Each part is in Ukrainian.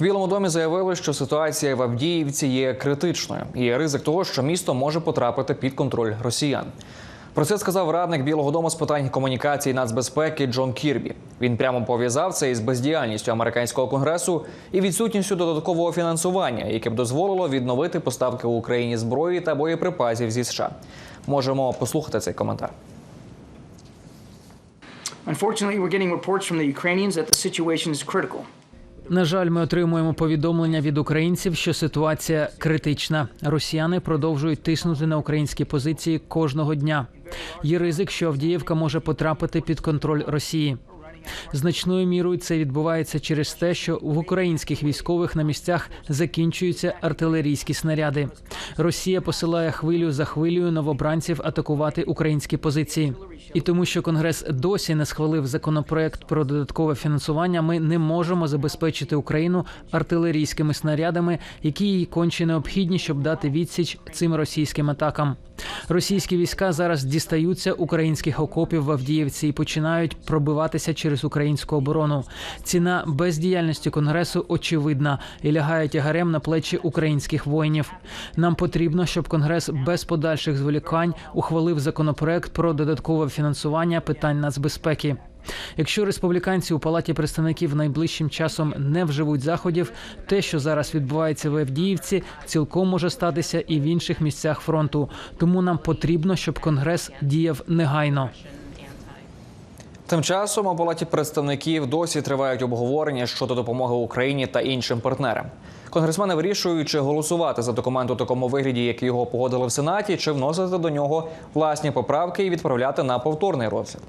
В Білому домі заявили, що ситуація в Авдіївці є критичною. і Є ризик того, що місто може потрапити під контроль росіян. Про це сказав радник Білого Дому з питань комунікації нацбезпеки Джон Кірбі. Він прямо пов'язав це із бездіяльністю американського конгресу і відсутністю додаткового фінансування, яке б дозволило відновити поставки в Україні зброї та боєприпасів зі США. Можемо послухати цей коментар. Unfortunately, we're getting reports from the Ukrainians that the situation is critical. На жаль, ми отримуємо повідомлення від українців, що ситуація критична. Росіяни продовжують тиснути на українські позиції кожного дня. Є ризик, що Авдіївка може потрапити під контроль Росії. Значною мірою це відбувається через те, що в українських військових на місцях закінчуються артилерійські снаряди. Росія посилає хвилю за хвилею новобранців атакувати українські позиції. І тому, що Конгрес досі не схвалив законопроект про додаткове фінансування, ми не можемо забезпечити Україну артилерійськими снарядами, які їй конче необхідні, щоб дати відсіч цим російським атакам. Російські війська зараз дістаються українських окопів в Авдіївці і починають пробиватися через українську оборону. Ціна бездіяльності конгресу очевидна і лягає тягарем на плечі українських воїнів. Нам потрібно, щоб конгрес без подальших зволікань ухвалив законопроект про додаткове фінансування питань нацбезпеки. Якщо республіканці у палаті представників найближчим часом не вживуть заходів, те, що зараз відбувається в Авдіївці, цілком може статися і в інших місцях фронту. Тому нам потрібно, щоб конгрес діяв негайно. Тим часом у палаті представників досі тривають обговорення щодо допомоги Україні та іншим партнерам. Конгресмени вирішують, чи голосувати за документ у такому вигляді, як його погодили в Сенаті, чи вносити до нього власні поправки і відправляти на повторний розгляд.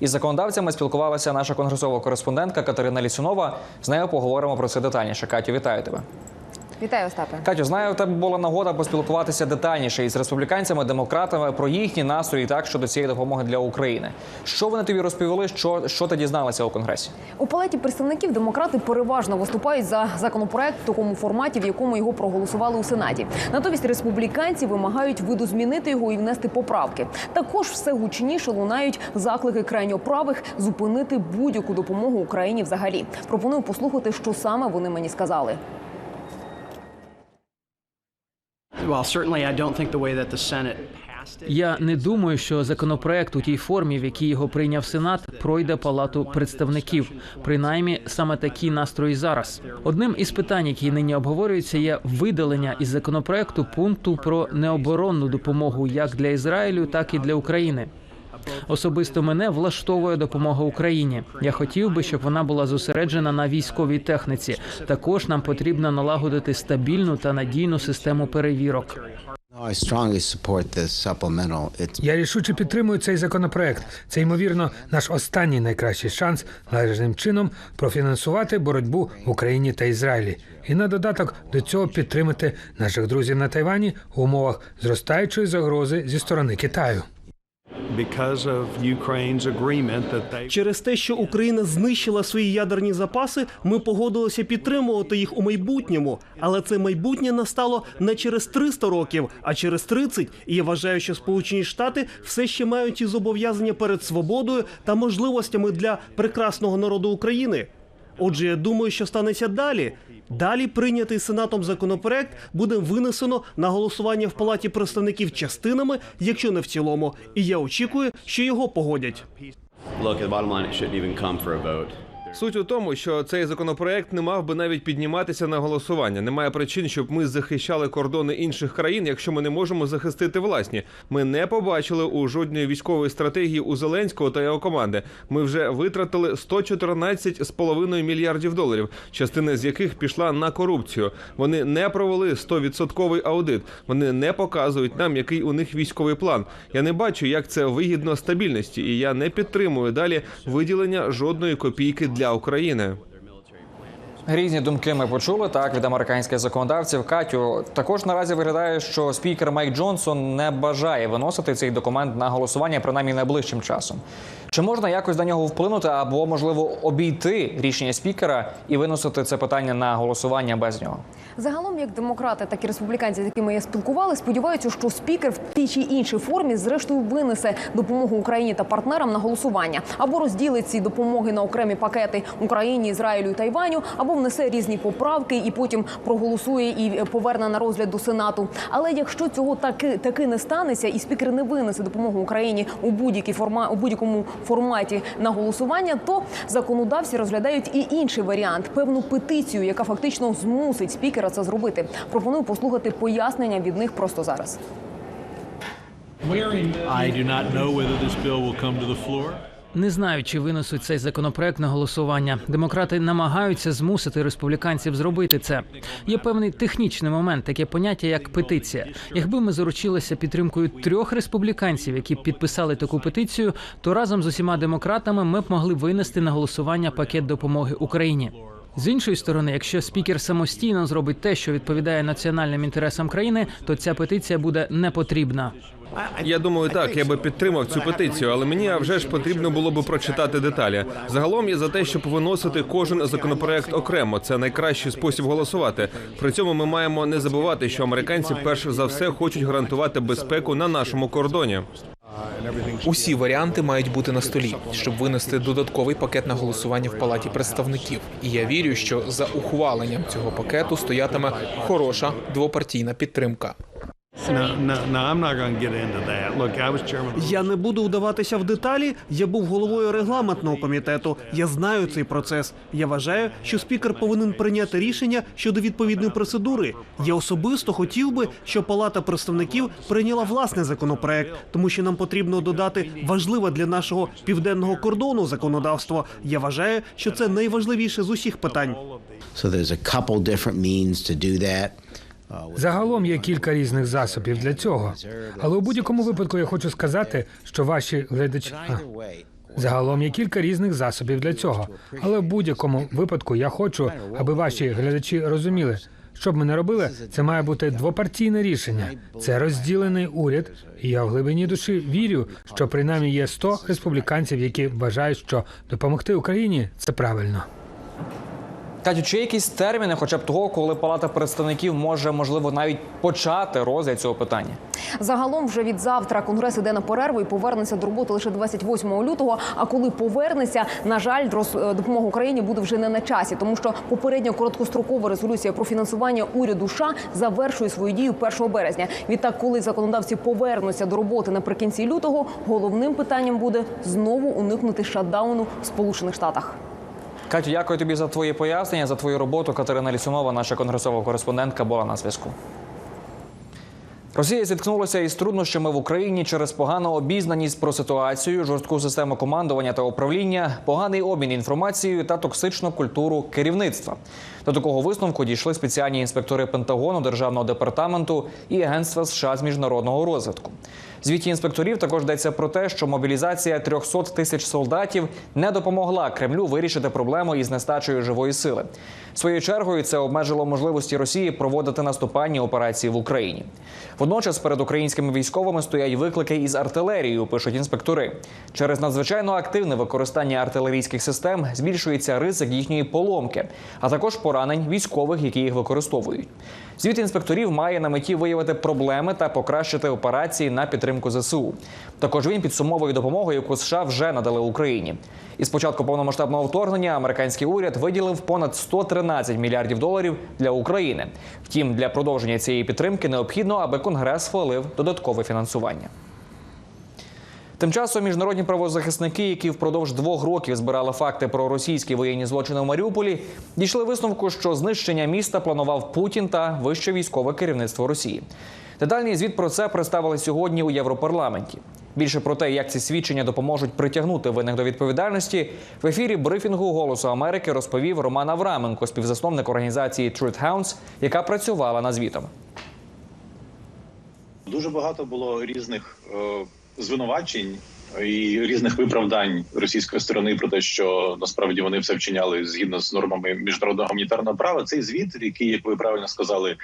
Із законодавцями спілкувалася наша конгресова кореспондентка Катерина Лісюнова. З нею поговоримо про це детальніше. Катю, вітаю тебе. Вітаю, Остапе. Катю, знаю, у тебе була нагода поспілкуватися детальніше із республіканцями, демократами про їхні настрої так щодо цієї допомоги для України. Що вони тобі розповіли? Що, що ти дізналася у конгресі? У палаті представників демократи переважно виступають за законопроект в такому форматі, в якому його проголосували у сенаті. Натомість республіканці вимагають видозмінити його і внести поправки. Також все гучніше лунають заклики крайньоправих зупинити будь-яку допомогу Україні взагалі. Пропоную послухати, що саме вони мені сказали. Я не думаю, що законопроект у тій формі, в якій його прийняв Сенат, пройде палату представників. Принаймні, саме такі настрої зараз. Одним із питань, які нині обговорюються, є видалення із законопроекту пункту про необоронну допомогу як для Ізраїлю, так і для України. Особисто мене влаштовує допомога Україні. Я хотів би, щоб вона була зосереджена на військовій техніці. Також нам потрібно налагодити стабільну та надійну систему перевірок. Я рішуче підтримую цей законопроект. Це ймовірно наш останній найкращий шанс належним чином профінансувати боротьбу в Україні та Ізраїлі, і на додаток до цього підтримати наших друзів на Тайвані в умовах зростаючої загрози зі сторони Китаю. Через те, що Україна знищила свої ядерні запаси, ми погодилися підтримувати їх у майбутньому. Але це майбутнє настало не через 300 років, а через 30. І я вважаю, що Сполучені Штати все ще мають ті зобов'язання перед свободою та можливостями для прекрасного народу України. Отже, я думаю, що станеться далі. Далі прийнятий сенатом законопроект буде винесено на голосування в палаті представників частинами, якщо не в цілому. І я очікую, що його погодять. Суть у тому, що цей законопроект не мав би навіть підніматися на голосування. Немає причин, щоб ми захищали кордони інших країн, якщо ми не можемо захистити власні. Ми не побачили у жодної військової стратегії у Зеленського та його команди. Ми вже витратили 114,5 мільярдів доларів, частина з яких пішла на корупцію. Вони не провели 100% аудит. Вони не показують нам, який у них військовий план. Я не бачу, як це вигідно стабільності, і я не підтримую далі виділення жодної копійки для України. Різні думки ми почули так від американських законодавців. Катю також наразі виглядає, що спікер Майк Джонсон не бажає виносити цей документ на голосування принаймні найближчим часом. Чи можна якось на нього вплинути або можливо обійти рішення спікера і виносити це питання на голосування без нього? Загалом, як демократи, так і республіканці, з якими я спілкувалася, сподіваються, що спікер в тій чи іншій формі, зрештою, винесе допомогу Україні та партнерам на голосування або розділить ці допомоги на окремі пакети Україні, Ізраїлю і Тайваню, або внесе різні поправки і потім проголосує і поверне на розгляд до Сенату. Але якщо цього таки таки не станеться, і спікер не винесе допомогу Україні у будь-якій форма у будь-якому форматі на голосування, то законодавці розглядають і інший варіант певну петицію, яка фактично змусить спікера це зробити. Пропоную послухати пояснення від них просто зараз. Не знаю, чи винесуть цей законопроект на голосування. Демократи намагаються змусити республіканців зробити це. Є певний технічний момент, таке поняття як петиція. Якби ми заручилися підтримкою трьох республіканців, які підписали таку петицію, то разом з усіма демократами ми б могли винести на голосування пакет допомоги Україні. З іншої сторони, якщо спікер самостійно зробить те, що відповідає національним інтересам країни, то ця петиція буде не потрібна. Я думаю, так, я би підтримав цю петицію, але мені вже ж потрібно було би прочитати деталі. Загалом я за те, щоб виносити кожен законопроект окремо. Це найкращий спосіб голосувати. При цьому ми маємо не забувати, що американці перш за все хочуть гарантувати безпеку на нашому кордоні. Усі варіанти мають бути на столі, щоб винести додатковий пакет на голосування в палаті представників. І я вірю, що за ухваленням цього пакету стоятиме хороша двопартійна підтримка. No, no, no, I'm not going to get into that. Look, I was chairman. of the Я не буду вдаватися в деталі. Я був головою регламентного комітету. Я знаю цей процес. Я вважаю, що спікер повинен прийняти рішення щодо відповідної процедури. Я особисто хотів би, щоб Палата представників прийняла власний законопроект, тому що нам потрібно додати важливе для нашого південного кордону законодавство. Я вважаю, що це найважливіше з усіх питань. So there's a couple different means to do that. Загалом є кілька різних засобів для цього. Але у будь-якому випадку я хочу сказати, що ваші глядачі. Загалом є кілька різних засобів для цього. Але в будь-якому випадку я хочу, аби ваші глядачі розуміли, що б ми не робили, це має бути двопартійне рішення. Це розділений уряд, і я в глибині душі вірю, що принаймні є 100 республіканців, які вважають, що допомогти Україні це правильно. Катю, чи є якісь терміни, хоча б того, коли Палата представників може можливо навіть почати розгляд цього питання? Загалом вже від завтра конгрес іде на перерву і повернеться до роботи лише 28 лютого. А коли повернеться, на жаль, е, допомога Україні буде вже не на часі, тому що попередня короткострокова резолюція про фінансування уряду США завершує свою дію 1 березня. Відтак, коли законодавці повернуться до роботи наприкінці лютого, головним питанням буде знову уникнути шатдауну в Сполучених Штатах. Катю, дякую тобі за твої пояснення, за твою роботу. Катерина Лісунова, наша конгресова кореспондентка, була на зв'язку. Росія зіткнулася із труднощами в Україні через погану обізнаність про ситуацію, жорстку систему командування та управління, поганий обмін інформацією та токсичну культуру керівництва. До такого висновку дійшли спеціальні інспектори Пентагону, Державного департаменту і Агентства США з міжнародного розвитку. Звіті інспекторів також йдеться про те, що мобілізація 300 тисяч солдатів не допомогла Кремлю вирішити проблему із нестачею живої сили. Своєю чергою це обмежило можливості Росії проводити наступальні операції в Україні. Водночас перед українськими військовими стоять виклики із артилерією, пишуть інспектори. Через надзвичайно активне використання артилерійських систем збільшується ризик їхньої поломки, а також поранень військових, які їх використовують. Звіт інспекторів має на меті виявити проблеми та покращити операції на підтримку ЗСУ. Також він підсумовує допомогу, яку США вже надали Україні. Із початку повномасштабного вторгнення американський уряд виділив понад 113 мільярдів доларів для України. Втім, для продовження цієї підтримки необхідно, аби Конгрес схвалив додаткове фінансування. Тим часом міжнародні правозахисники, які впродовж двох років збирали факти про російські воєнні злочини в Маріуполі, дійшли висновку, що знищення міста планував Путін та вище військове керівництво Росії. Детальний звіт про це представили сьогодні у Європарламенті. Більше про те, як ці свідчення допоможуть притягнути винних до відповідальності, в ефірі брифінгу Голосу Америки розповів Роман Авраменко, співзасновник організації Truth Hounds, яка працювала над звітом. Дуже багато було різних е, звинувачень і різних виправдань російської сторони про те, що насправді вони все вчиняли згідно з нормами міжнародного гуманітарного права. Цей звіт, який, як ви правильно сказали,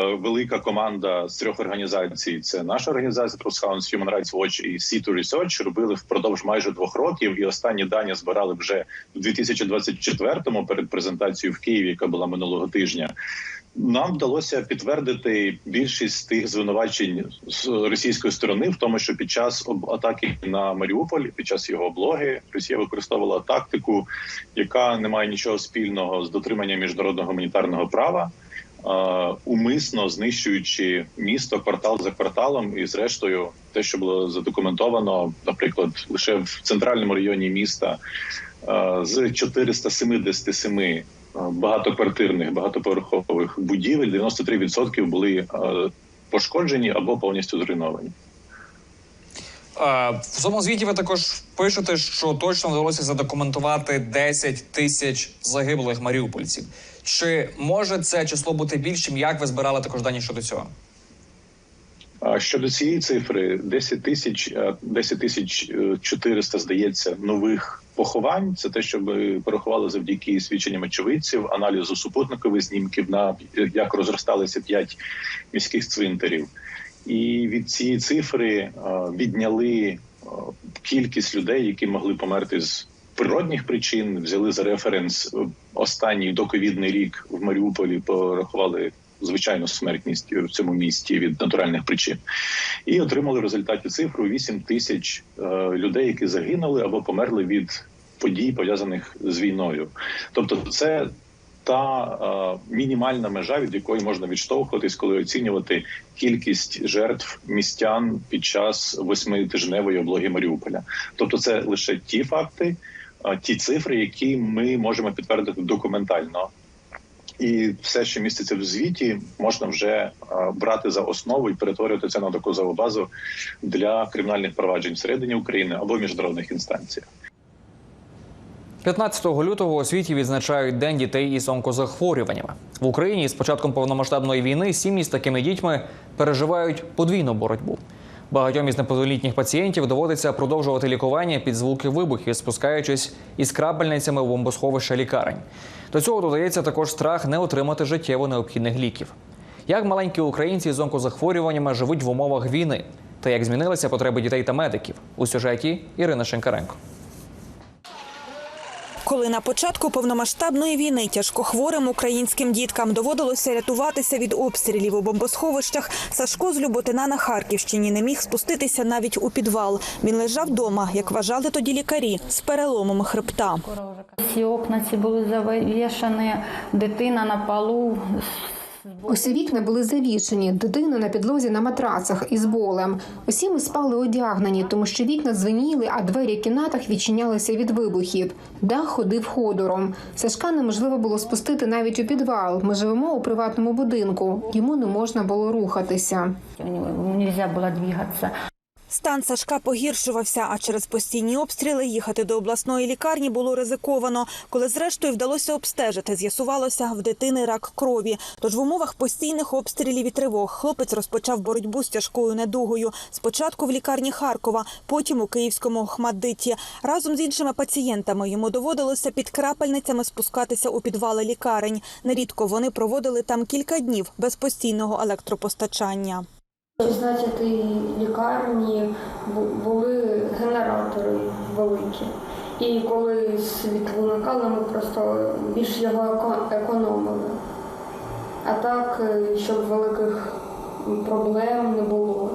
велика команда з трьох організацій: це наша організація House, Human Rights Watch і Sea to Research, робили впродовж майже двох років. І останні дані збирали вже в 2024-му перед презентацією в Києві, яка була минулого тижня. Нам вдалося підтвердити більшість тих звинувачень з російської сторони, в тому, що під час атаки на Маріуполь, під час його облоги, Росія використовувала тактику, яка не має нічого спільного з дотриманням міжнародного гуманітарного права, е, умисно знищуючи місто квартал за кварталом, і зрештою, те, що було задокументовано, наприклад, лише в центральному районі міста е, з 477 е, багатоквартирних багатоповерхових будівель 93% були е, пошкоджені або повністю зруйновані. Е, В цьому звіті ви також пишете, що точно вдалося задокументувати 10 тисяч загиблих маріупольців. Чи може це число бути більшим? Як ви збирали також дані щодо цього? Щодо цієї цифри, 10 тисяч е, 10 тисяч е, 400, здається, нових поховань. Це те, що ми порахували завдяки свідченням очевидців, аналізу супутникових знімків на е, як розросталися п'ять міських цвинтарів. І від цієї цифри е, відняли е, кількість людей, які могли померти з природних причин. Взяли за референс е, останній доковідний рік в Маріуполі, порахували звичайну смертність в цьому місті від натуральних причин, і отримали в результаті цифру 8 тисяч е, людей, які загинули або померли від подій пов'язаних з війною. Тобто, це та е, мінімальна межа, від якої можна відштовхуватись, коли оцінювати кількість жертв містян під час восьмитижневої облоги Маріуполя. Тобто, це лише ті факти, ті цифри, які ми можемо підтвердити документально. І все, що міститься в звіті, можна вже е, брати за основу і перетворювати це на доказову базу для кримінальних проваджень всередині України або міжнародних інстанціях. 15 лютого у світі відзначають День дітей із онкозахворюваннями. В Україні з початком повномасштабної війни сім'ї з такими дітьми переживають подвійну боротьбу. Багатьом із неповнолітніх пацієнтів доводиться продовжувати лікування під звуки вибухів, спускаючись із крапельницями в бомбосховища лікарень. До цього додається також страх не отримати життєво необхідних ліків. Як маленькі українці з онкозахворюваннями живуть в умовах війни, та як змінилися потреби дітей та медиків у сюжеті Ірина Шенкаренко. Коли на початку повномасштабної війни тяжкохворим українським діткам доводилося рятуватися від обстрілів у бомбосховищах, Сашко з Люботина на Харківщині не міг спуститися навіть у підвал. Він лежав вдома, як вважали тоді лікарі, з переломом хребта. Всі окна ці були завішані, дитина на полу. Усі вікна були завішені, дитина на підлозі на матрацах із болем. Усі ми спали одягнені, тому що вікна дзвеніли, а двері в кімнатах відчинялися від вибухів. Дах ходив ходором. Сашка неможливо було спустити навіть у підвал. Ми живемо у приватному будинку. Йому не можна було рухатися. Нельзя було двигатися. Стан Сашка погіршувався, а через постійні обстріли їхати до обласної лікарні було ризиковано. Коли зрештою вдалося обстежити, з'ясувалося в дитини рак крові. Тож в умовах постійних обстрілів і тривог хлопець розпочав боротьбу з тяжкою недугою. Спочатку в лікарні Харкова, потім у київському Охмаддиті. Разом з іншими пацієнтами йому доводилося під крапельницями спускатися у підвали лікарень. Нерідко вони проводили там кілька днів без постійного електропостачання. У 16 лікарні були генератори великі. І коли світло вимикали, ми просто більш його економили. А так, е, щоб великих проблем не було.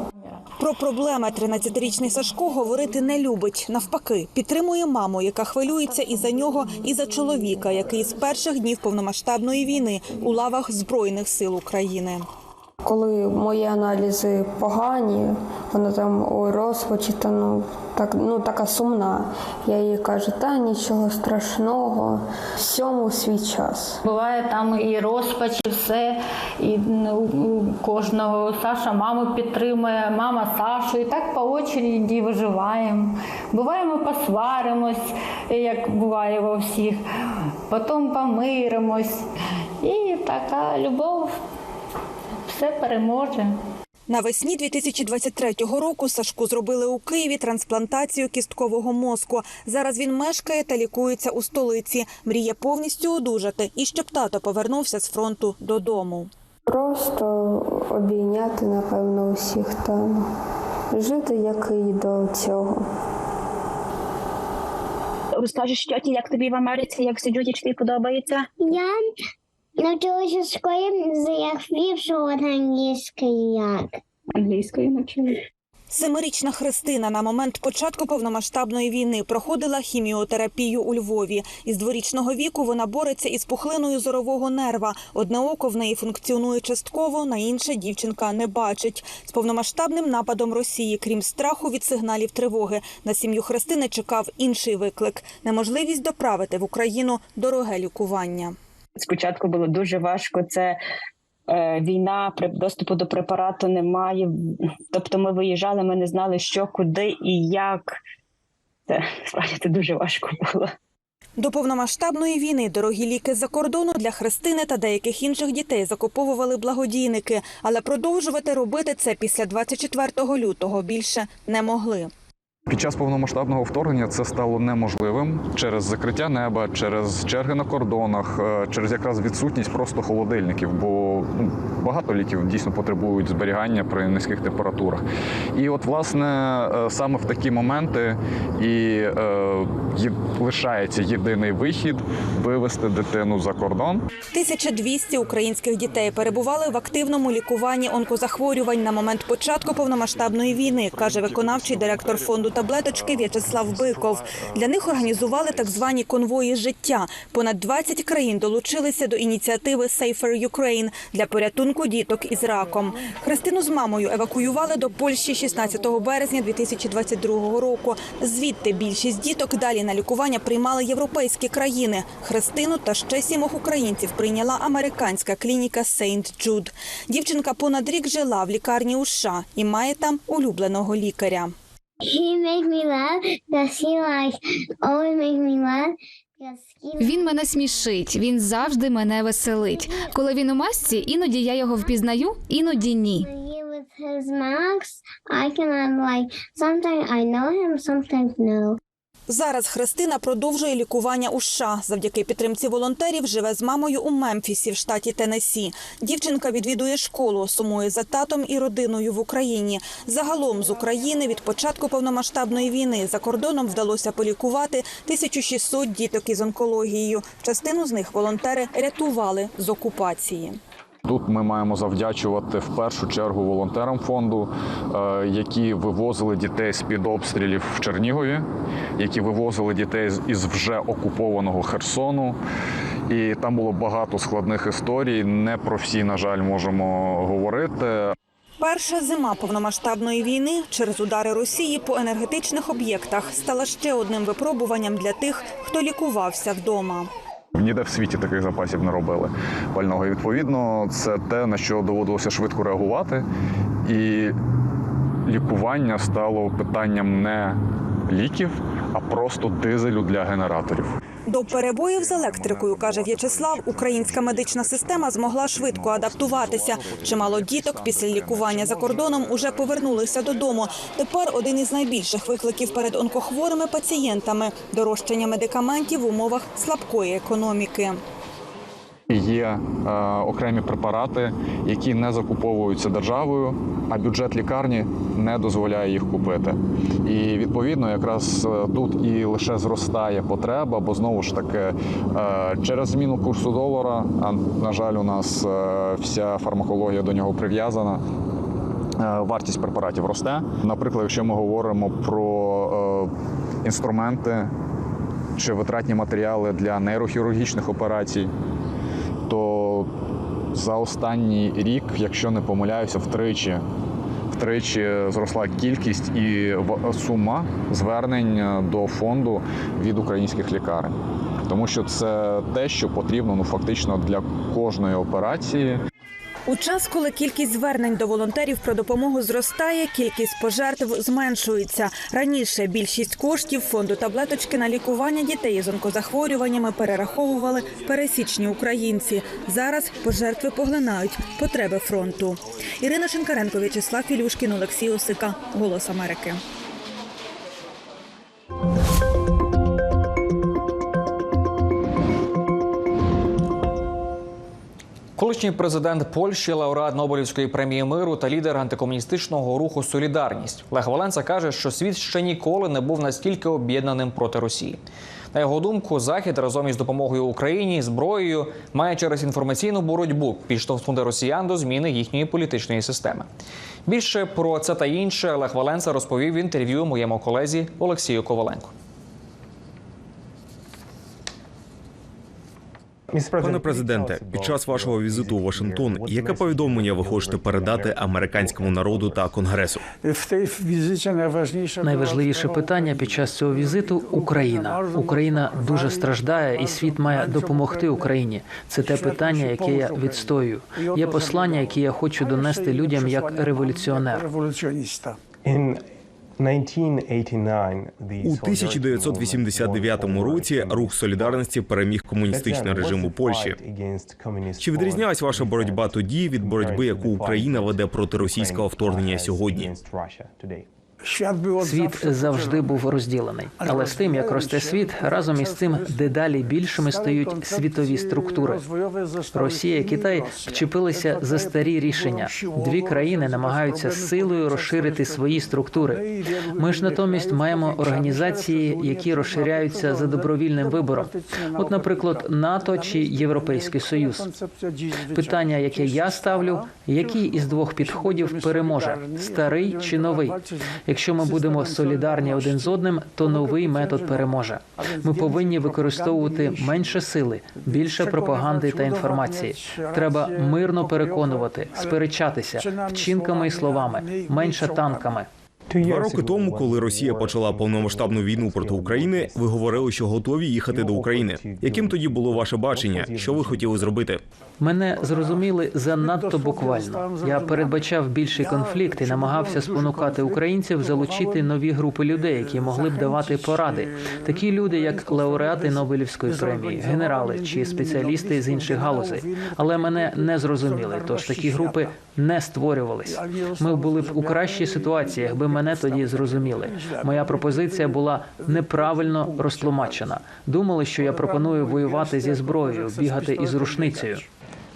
Про проблеми 13-річний Сашко говорити не любить. Навпаки, підтримує маму, яка хвилюється і за нього, і за чоловіка, який з перших днів повномасштабної війни у лавах збройних сил України. Коли мої аналізи погані, вона там у розпачі, та ну так ну така сумна. Я їй кажу, та нічого страшного, всьому свій час. Буває там і розпач, і все. І ну, кожного Саша маму підтримує, мама Сашу. І так по очереді виживаємо. Буває, ми посваримось, як буває у всіх. Потім помиримось. І така любов все переможе. Навесні 2023 року Сашку зробили у Києві трансплантацію кісткового мозку. Зараз він мешкає та лікується у столиці. Мріє повністю одужати і щоб тато повернувся з фронту додому. Просто обійняти, напевно, усіх там. Жити як і до цього. Розкажеш тьоті, як тобі в Америці, як сидють, чи тобі подобається? Я навчилася в школі, вивчила англійський як. Англійською навчили. Семирічна Христина на момент початку повномасштабної війни проходила хіміотерапію у Львові. Із дворічного віку вона бореться із пухлиною зорового нерва. Одне око в неї функціонує частково, на інше дівчинка не бачить. З повномасштабним нападом Росії, крім страху від сигналів тривоги, на сім'ю Христини чекав інший виклик неможливість доправити в Україну дороге лікування. Спочатку було дуже важко. Це е, війна, доступу до препарату немає. Тобто ми виїжджали, ми не знали, що, куди і як. Це справді це дуже важко було. До повномасштабної війни дорогі ліки з-за кордону для Христини та деяких інших дітей закуповували благодійники, але продовжувати робити це після 24 лютого більше не могли. Під час повномасштабного вторгнення це стало неможливим через закриття неба, через черги на кордонах, е, через якраз відсутність просто холодильників, бо ну, багато ліків дійсно потребують зберігання при низьких температурах. І от, власне, е, саме в такі моменти і е, лишається єдиний вихід вивести дитину за кордон. 1200 українських дітей перебували в активному лікуванні онкозахворювань на момент початку повномасштабної війни, каже виконавчий директор фонду таблеточки В'ячеслав Биков. Для них організували так звані конвої життя. Понад 20 країн долучилися до ініціативи Safer Ukraine для порятунку діток із раком. Христину з мамою евакуювали до Польщі 16 березня 2022 року. Звідти більшість діток далі на лікування приймали європейські країни. Христину та ще сімох українців прийняла американська клініка Сейнт Джуд. Дівчинка понад рік жила в лікарні у США і має там улюбленого лікаря. He make me laugh, does he like always make me laugh? Because he Він мене смішить, він завжди мене веселить. Коли він у масці, іноді я його впізнаю, іноді ні. he with his mask, I cannot like sometimes I know him, sometimes no. Зараз Христина продовжує лікування у США. Завдяки підтримці волонтерів живе з мамою у Мемфісі в штаті Теннессі. Дівчинка відвідує школу, сумує за татом і родиною в Україні. Загалом з України від початку повномасштабної війни за кордоном вдалося полікувати 1600 діток із онкологією. Частину з них волонтери рятували з окупації. Тут ми маємо завдячувати в першу чергу волонтерам фонду, е, які вивозили дітей з під обстрілів в Чернігові, які вивозили дітей із вже окупованого Херсону. І там було багато складних історій. Не про всі, на жаль, можемо говорити. Перша зима повномасштабної війни через удари Росії по енергетичних об'єктах стала ще одним випробуванням для тих, хто лікувався вдома. Ніде в світі таких запасів не робили пального. І відповідно, це те, на що доводилося швидко реагувати. І лікування стало питанням не ліків, а просто дизелю для генераторів. До перебоїв з електрикою, каже В'ячеслав, українська медична система змогла швидко адаптуватися. Чимало діток після лікування за кордоном уже повернулися додому. Тепер один із найбільших викликів перед онкохворими пацієнтами дорожчання медикаментів в умовах слабкої економіки. Є е, окремі препарати, які не закуповуються державою, а бюджет лікарні не дозволяє їх купити. І відповідно, якраз е, тут і лише зростає потреба, бо знову ж таки е, через зміну курсу долара, а на жаль, у нас е, вся фармакологія до нього прив'язана. е, Вартість препаратів росте. Наприклад, якщо ми говоримо про е, інструменти чи витратні матеріали для нейрохірургічних операцій, за останній рік, якщо не помиляюся, втричі. Втричі зросла кількість і сума звернень до фонду від українських лікарень, тому що це те, що потрібно ну фактично для кожної операції. У час, коли кількість звернень до волонтерів про допомогу зростає, кількість пожертв зменшується. Раніше більшість коштів фонду таблеточки на лікування дітей з онкозахворюваннями перераховували пересічні українці. Зараз пожертви поглинають потреби фронту. Ірина Шинкаренко, В'ячеслав Філюшкін, Олексій Осика. Голос Америки. Колишній президент Польщі, лауреат Нобелівської премії миру та лідер антикомуністичного руху Солідарність Лех Валенса каже, що світ ще ніколи не був настільки об'єднаним проти Росії. На його думку, захід разом із допомогою Україні зброєю має через інформаційну боротьбу підштовхнути росіян до зміни їхньої політичної системи. Більше про це та інше Лех Валенса розповів в інтерв'ю моєму колезі Олексію Коваленку. Пане президенте, під час вашого візиту у Вашингтон, яке повідомлення ви хочете передати американському народу та конгресу? Найважливіше питання під час цього візиту Україна. Україна дуже страждає, і світ має допомогти Україні. Це те питання, яке я відстоюю. Є послання, які я хочу донести людям як революціонер. У 1989 році рух солідарності переміг комуністичний режим у Польщі. Чи відрізнялась ваша боротьба тоді від боротьби, яку Україна веде проти російського вторгнення сьогодні? Світ завжди був розділений, але з тим, як росте світ, разом із цим дедалі більшими стають світові структури. Росія і Китай вчепилися за старі рішення. Дві країни намагаються силою розширити свої структури. Ми ж натомість маємо організації, які розширяються за добровільним вибором. От, наприклад, НАТО чи Європейський Союз. Питання, яке я ставлю, який із двох підходів переможе старий чи новий? Якщо ми будемо солідарні один з одним, то новий метод переможе. Ми повинні використовувати менше сили, більше пропаганди та інформації. Треба мирно переконувати, сперечатися вчинками і словами, менше танками. Два роки тому, коли Росія почала повномасштабну війну проти України, ви говорили, що готові їхати до України. Яким тоді було ваше бачення? Що ви хотіли зробити? Мене зрозуміли занадто буквально. Я передбачав більший конфлікт і намагався спонукати українців залучити нові групи людей, які могли б давати поради. Такі люди, як лауреати Нобелівської премії, генерали чи спеціалісти з інших галузей. Але мене не зрозуміли. Тож такі групи не створювались. Ми були б у кращій ситуації, якби мене тоді зрозуміли. Моя пропозиція була неправильно розтлумачена. Думали, що я пропоную воювати зі зброєю, бігати із рушницею.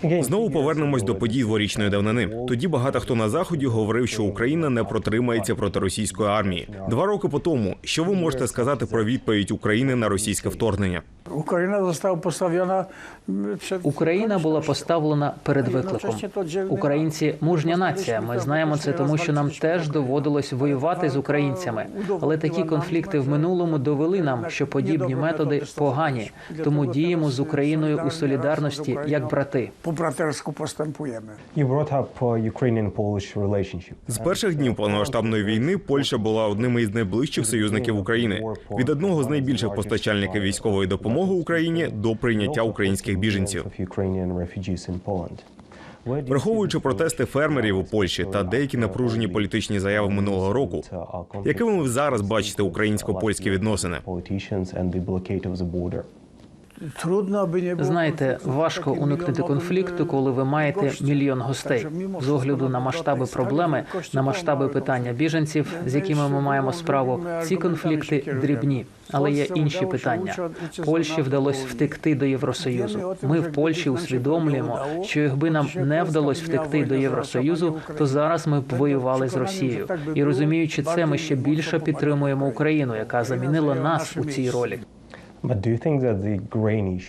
Знову повернемось до подій дворічної давнини. Тоді багато хто на заході говорив, що Україна не протримається проти російської армії. Два роки по тому, що ви можете сказати про відповідь України на російське вторгнення? Україна postawiona Україна була поставлена перед викликом. Українці мужня нація. Ми знаємо це, тому що нам теж доводилось воювати з українцями. Але такі конфлікти в минулому довели нам, що подібні методи погані. Тому діємо з Україною у солідарності як брати. Po bratersku postępujemy. З перших днів повномасштабної війни Польща була одним із найближчих союзників України від одного з найбільших постачальників військової допомоги Україні до прийняття українських біженців. Враховуючи протести фермерів у Польщі та деякі напружені політичні заяви минулого року, якими ви зараз бачите українсько-польські відносини? Знаєте, важко уникнути конфлікту, коли ви маєте мільйон гостей. З огляду на масштаби проблеми, на масштаби питання біженців, з якими ми маємо справу. Ці конфлікти дрібні, але є інші питання. Польщі вдалося втекти до Євросоюзу. Ми в Польщі усвідомлюємо, що якби нам не вдалося втекти до Євросоюзу, то зараз ми б воювали з Росією. І розуміючи це, ми ще більше підтримуємо Україну, яка замінила нас у цій ролі.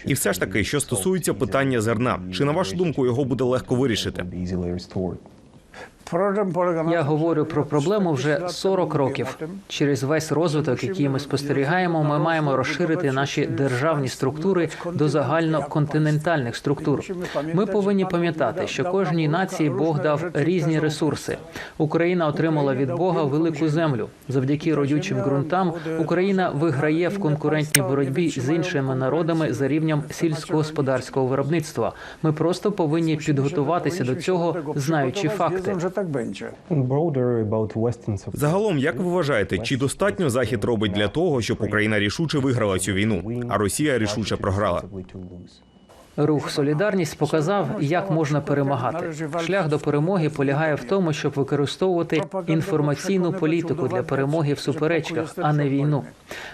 І все ж таки, що стосується питання зерна, чи на вашу думку його буде легко вирішити? Я говорю про проблему вже lat 40 років. Через весь розвиток, який ми спостерігаємо, ми маємо розширити наші державні структури до загальноконтинентальних структур. Ми повинні пам'ятати, що кожній нації Бог дав різні ресурси. Україна отримала від Бога велику землю. Завдяки родючим ґрунтам Україна виграє в конкурентній боротьбі з іншими народами за рівнем сільськогосподарського виробництва. Ми просто повинні підготуватися до цього, знаючи факти. Tak będzie. Загалом, як ви вважаєте, чи достатньо Захід робить для того, щоб Україна рішуче виграла цю війну, а Росія рішуче програла? Рух Солідарність показав, як можна перемагати. Шлях до перемоги полягає в тому, щоб використовувати інформаційну політику для перемоги в суперечках, а не війну.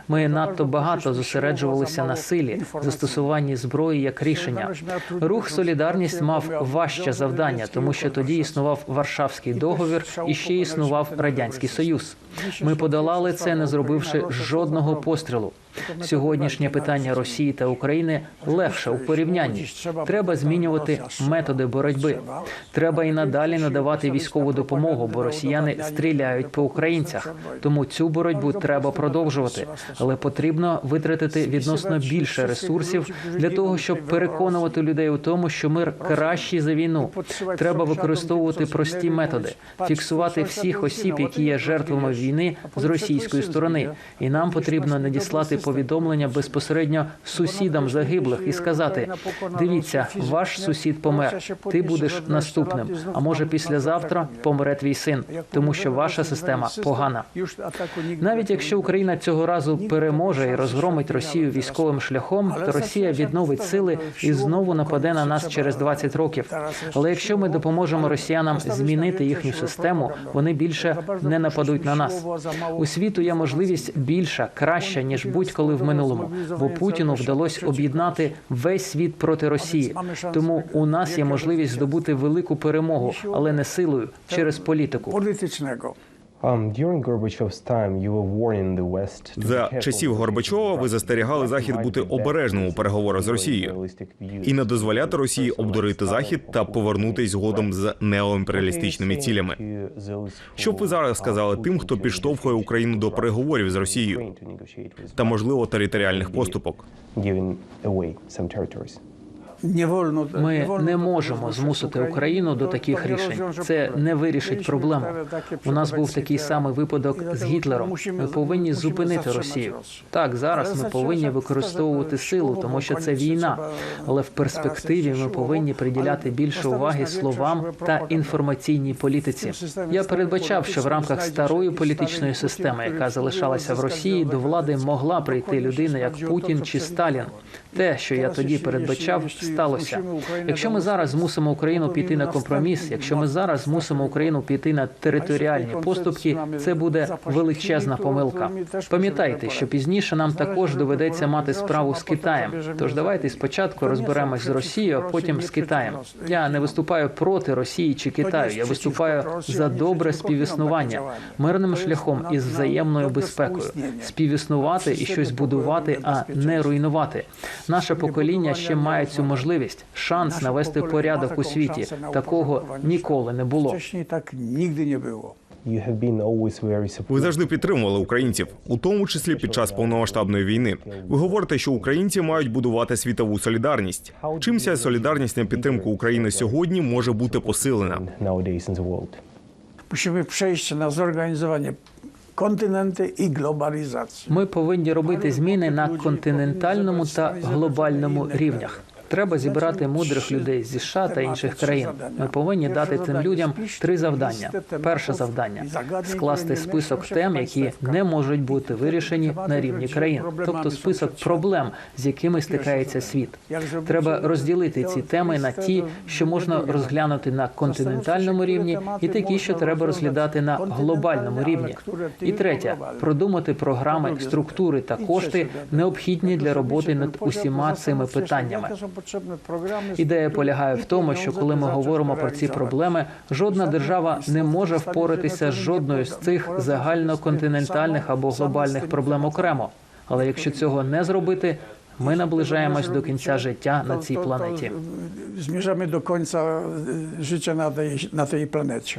Ми надто багато зосереджувалися на силі, застосуванні зброї як рішення. Рух Солідарність мав важче завдання, тому що тоді існував Варшавський договір і ще існував радянський союз. Ми подолали це, не зробивши жодного пострілу. Сьогоднішнє питання Росії та України легше у порівнянні. Треба змінювати методи боротьби. Треба і надалі надавати військову допомогу, бо росіяни стріляють по українцях. Тому цю боротьбу треба продовжувати, але потрібно витратити відносно більше ресурсів для того, щоб переконувати людей у тому, що мир кращий за війну. Треба використовувати прості методи, фіксувати всіх осіб, які є жертвами війни з російської сторони, і нам потрібно надіслати повідомлення безпосередньо сусідам загиблих і сказати: дивіться, ваш сусід помер. Ти будеш наступним. А може, післязавтра помре твій син, тому що ваша система погана. Навіть якщо Україна цього разу переможе і розгромить Росію військовим шляхом, то Росія відновить сили і знову нападе на нас через 20 років. Але якщо ми допоможемо росіянам змінити їхню систему, вони більше не нападуть на нас. У світу є можливість більша, краща ніж будь-коли в минулому, бо Путіну вдалося об'єднати весь світ проти Росії. Тому у нас є можливість здобути велику перемогу, але не силою через політику. Politycznego. За часів Горбачова ви застерігали Захід бути обережним у переговорах з Росією і не дозволяти Росії обдурити Захід та повернутись згодом з неоімперіалістичними цілями. Що б ви зараз сказали тим, хто підштовхує Україну до переговорів з Росією та можливо територіальних поступок? Ми не можемо змусити Україну до таких рішень. Це не вирішить проблему. У нас був такий самий випадок з Гітлером. Ми повинні зупинити Росію. Так, зараз ми повинні використовувати силу, тому що це війна. Але в перспективі ми повинні приділяти більше уваги словам та інформаційній політиці. Я передбачав, що в рамках старої політичної системи, яка залишалася в Росії, до влади могла прийти людина як Путін чи Сталін. Те, що я тоді передбачав, сталося. Якщо ми зараз змусимо Україну піти на компроміс, якщо ми зараз змусимо Україну піти на територіальні поступки, це буде величезна помилка. Пам'ятайте, що пізніше нам також доведеться мати справу з Китаєм. Тож давайте спочатку розберемось з Росією, а потім з Китаєм. Я не виступаю проти Росії чи Китаю. Я виступаю за добре співіснування мирним шляхом із взаємною безпекою, співіснувати і щось будувати, а не руйнувати. Наше покоління ще має цю можливість, шанс навести порядок у світі. Такого ніколи не було. Tak nigdy nie było. Ви завжди підтримували українців, у тому числі під час повномасштабної війни. Ви говорите, що українці мають будувати світову солідарність. Чим ця солідарність на підтримку України сьогодні може бути посилена? Musimy przejść na zorganizowanie kontynenty і глобалізацію. Ми повинні робити зміни на континентальному та глобальному рівнях. Треба зібрати мудрих людей зі США та інших країн. Ми повинні дати цим людям три завдання. Перше завдання скласти список тем, які не можуть бути вирішені на рівні країн, тобто список проблем, з якими стикається світ. Треба розділити ці теми на ті, що можна розглянути на континентальному рівні, і такі, що треба розглядати на глобальному рівні. І третє продумати програми, структури та кошти, необхідні для роботи над усіма цими питаннями. Ідея полягає в тому, що коли ми говоримо про ці проблеми, жодна держава не може впоратися з жодною з цих загальноконтинентальних або глобальних проблем окремо. Але якщо цього не зробити, ми наближаємось до кінця життя на цій планеті. Końca y, życia na tej, na tej planecie.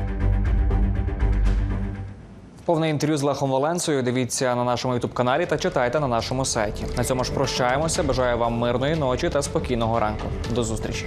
Повне інтерв'ю з Лехом Валенсою дивіться на нашому ютуб каналі та читайте на нашому сайті. На цьому ж прощаємося. Бажаю вам мирної ночі та спокійного ранку. До зустрічі.